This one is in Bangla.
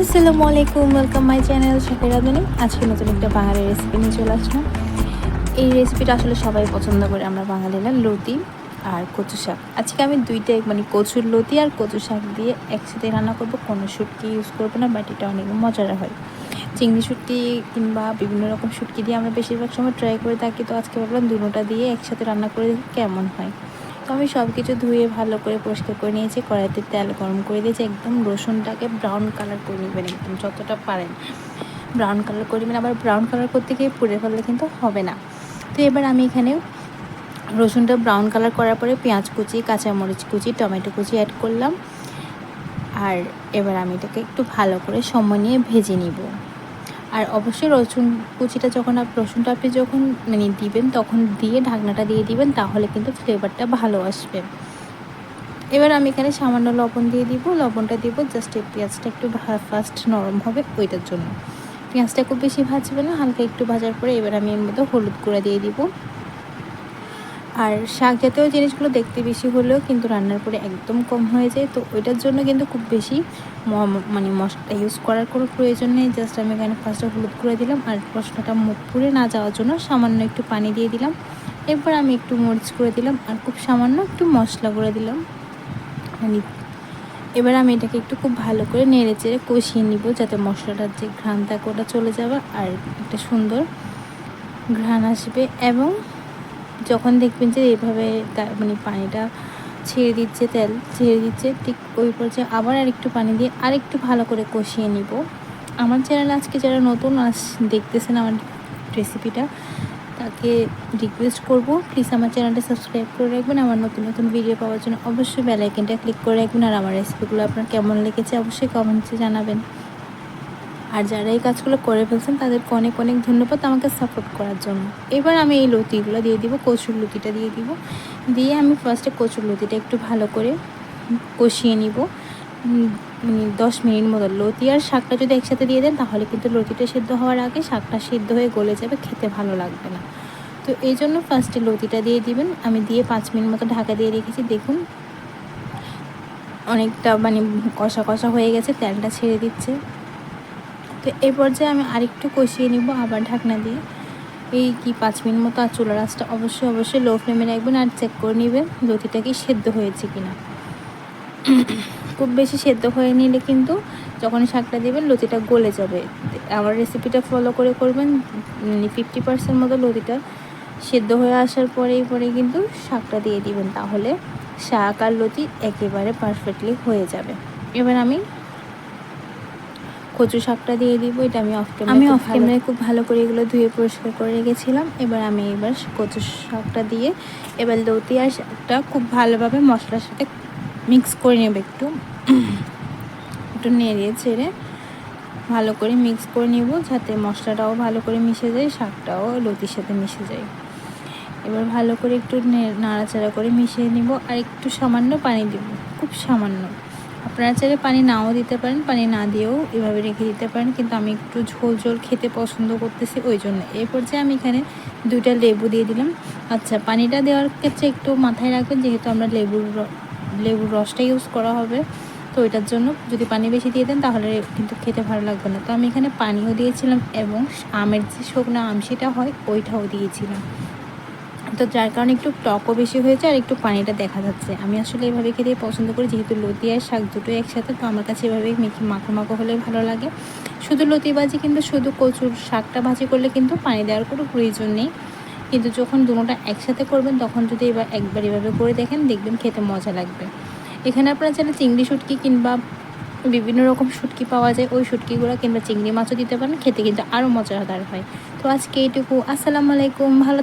আসসালামু আলাইকুম ওয়েলকাম মাই চ্যানেল শখের রাঁধুনি আজকে নতুন একটা বাঙালি রেসিপি নিয়ে চলে আসলাম। এই রেসিপিটা আসলে সবাই পছন্দ করে, আমরা বাঙালিরা লতি আর কচু শাক। আজকে আমি দুইটাই মানে কচুর লতি আর কচু শাক দিয়ে একসাথে রান্না করব। কোনো শুটকি ইউজ করব না বাট এটা অনেক মজার হয়। চিংড়ি শুটকি কিংবা বিভিন্ন রকম শুটকি দিয়ে আমরা বেশিরভাগ সময় ট্রাই করে থাকি, তো আজকে ভাবলাম দুটোটা দিয়ে একসাথে রান্না করে দেখি কেমন হয়। তো আমি সব কিছু ধুয়ে ভালো করে পরিষ্কার করে নিয়েছি, কড়াইতে তেল গরম করে দিয়েছি, একদম রসুনটাকে ব্রাউন কালার করে নেবেন একদম যতটা পারেন। ব্রাউন কালার করে নেবেন, আবার ব্রাউন কালার করতে গিয়ে পুড়ে ফেললে কিন্তু হবে না। তো এবার আমি এখানে রসুনটা ব্রাউন কালার করার পরে পেঁয়াজ কুচি, কাঁচামরিচ কুচি, টমেটো কুচি অ্যাড করলাম। আর এবার আমি এটাকে একটু ভালো করে সময় নিয়ে ভেজে নিব। আর অবশ্যই রসুন কুচিটা যখন আপনি রসুনটা আপনি যখন মানে দিবেন, তখন দিয়ে ঢাকনাটা দিয়ে দিবেন, তাহলে কিন্তু ফ্লেভারটা ভালো আসবে। এবার আমি এখানে সামান্য লবণ দিয়ে দিব। লবণটা দিব জাস্ট এই পেঁয়াজটা একটু ফার্স্ট নরম হবে ওইটার জন্য। পেঁয়াজটা খুব বেশি ভাজবে না, হালকা একটু ভাজার পরে এবার আমি এর মধ্যে হলুদ গুঁড়া দিয়ে দিব। আর শাক জাতীয় জিনিসগুলো দেখতে বেশি হলেও কিন্তু রান্নার পরে একদম কম হয়ে যায়। তো ওইটার জন্য কিন্তু খুব বেশি মানে মশলা ইউজ করার কোনো প্রয়োজন নেই। জাস্ট আমি এখানে ফার্স্টে হলুদ করে দিলাম আর মশলাটা মুখ পুড়ে না যাওয়ার জন্য সামান্য একটু পানি দিয়ে দিলাম। এরপর আমি একটু মরিচ করে দিলাম আর খুব সামান্য একটু মশলা করে দিলাম। মানে এবার আমি এটাকে একটু খুব ভালো করে নেড়ে চেড়ে কষিয়ে নিব যাতে মশলাটার যে ঘ্রাণ থাকে ওটা চলে যাবে আর একটা সুন্দর ঘ্রাণ আসবে। এবং যখন দেখবেন যে এইভাবে মানে পানিটা ছেড়ে দিচ্ছে, তেল ছেড়ে দিচ্ছে, ঠিক ওই পর্যায়ে আবার আরেকটু পানি দিয়ে আরেকটু ভালো করে কষিয়ে নিব। আমার চ্যানেল আজকে যারা নতুন আস, দেখতেছেন আমার রেসিপিটা তাকে রিকোয়েস্ট করব। প্লিজ আমার চ্যানেলটা সাবস্ক্রাইব করে রাখবেন। আমার নতুন নতুন ভিডিও পাওয়ার জন্য অবশ্যই বেলাইকেনটা ক্লিক করে রাখবেন। আর আমার রেসিপিগুলো আপনার কেমন লেগেছে অবশ্যই কমেন্টসে জানাবেন। আর যারা এই কাজগুলো করে ফেলছেন, তাদেরকে অনেক অনেক ধন্যবাদ আমাকে সাপোর্ট করার জন্য। এবার আমি এই লতিগুলো দিয়ে দিব, কচুর লতিটা দিয়ে দিব। দিয়ে আমি ফার্স্টে কচুর লতিটা একটু ভালো করে কষিয়ে নিব। মানে দশ মিনিট মতো। লতি আর শাকটা যদি একসাথে দিয়ে দেন, তাহলে কিন্তু লতিটা সেদ্ধ হওয়ার আগে শাকটা সেদ্ধ হয়ে গলে যাবে, খেতে ভালো লাগবে না। তো এই জন্য ফার্স্টে লতিটা দিয়ে দিবেন। আমি দিয়ে পাঁচ মিনিট মতো ঢাকা দিয়ে রেখেছি। দেখুন, অনেকটা মানে কষা কষা হয়ে গেছে, তেলটা ছেড়ে দিচ্ছে। তো এই পর্যায়ে আমি আরেকটু কষিয়ে নিব আবার ঢাকনা দিয়ে। এই কি পাঁচ মিনিট মতো আর চুলা রাসটা অবশ্যই অবশ্যই লো ফ্লেমে রাখবেন আর চেক করে নেবেন লতিটা কি সেদ্ধ হয়েছে কিনা। খুব বেশি সেদ্ধ হয়ে নিলে কিন্তু যখন শাকটা দেবেন লতিটা গলে যাবে। আমার রেসিপিটা ফলো করে করবেন ফিফটি পার্সেন্ট মতো লতিটা সেদ্ধ হয়ে আসার পরেই পরে কিন্তু শাকটা দিয়ে দিবেন। তাহলে শাক আর লতি একেবারে পারফেক্টলি হয়ে যাবে। এবার আমি কচু শাকটা দিয়ে দিব এটা আমি অফ ক্যামেরা আমি অফ ক্যামেরায় খুব ভালো করে এগুলো ধুয়ে পরিষ্কার করে রেখেছিলাম। এবার আমি এবার কচু শাকটা দিয়ে এবার লতি আর শাকটা খুব ভালোভাবে মশলার সাথে মিক্স করে নেব একটু। একটু নেড়ে ছেড়ে ভালো করে মিক্স করে নেব যাতে মশলাটাও ভালো করে মিশে যায় শাকটাও লতির সাথে মিশে যায়। এবার ভালো করে একটু নাড়াচাড়া করে মিশিয়ে নিব আর একটু সামান্য পানি দেব খুব সামান্য। আপনারা চাইলে পানি নাও দিতে পারেন, পানি না দিয়েও এভাবে রেখে দিতে পারেন, কিন্তু আমি একটু ঝোল ঝোল খেতে পছন্দ করতেছি ওই জন্য। এই পর্যায়ে আমি এখানে দুইটা লেবু দিয়ে দিলাম। আচ্ছা পানিটা দেওয়ার ক্ষেত্রে একটু মাথায় রাখবেন, যেহেতু আমরা লেবুর লেবুর রসটা ইউজ করা হবে, তো ওইটার জন্য যদি পানি বেশি দিয়ে দেন, তাহলে কিন্তু খেতে ভালো লাগবে না। তো আমি এখানে পানিও দিয়েছিলাম এবং আমের যে শুকনো আম, সেটা হয় ওইটাও দিয়েছিলাম। তো যার কারণে একটু টকও বেশি হয়েছে আর একটু পানিটা দেখা যাচ্ছে। আমি আসলে এভাবে খেতে পছন্দ করি, যেহেতু লতি আর শাক দুটোই একসাথে, তো আমার কাছে এভাবে মেখে মাখো মাখো হলে ভালো লাগে। শুধু লতি ভাজি কিন্তু শুধু কচুর শাকটা ভাজি করলে কিন্তু পানি দেওয়ার কোনো প্রয়োজন নেই। কিন্তু যখন দুটোটা একসাথে করবেন, তখন যদি এবার একবার এভাবে করে দেখেন, দেখবেন খেতে মজা লাগবে। এখানে আপনারা চাইলে চিংড়ি শুটকি কিংবা বিভিন্ন রকম শুটকি পাওয়া যায়। ওই শুটকিগুলো কিংবা চিংড়ি মাছও দিতে পারেন, খেতে কিন্তু আরও মজাদার হয়। তো আজকে এইটুকু। আসসালামু আলাইকুম। ভালো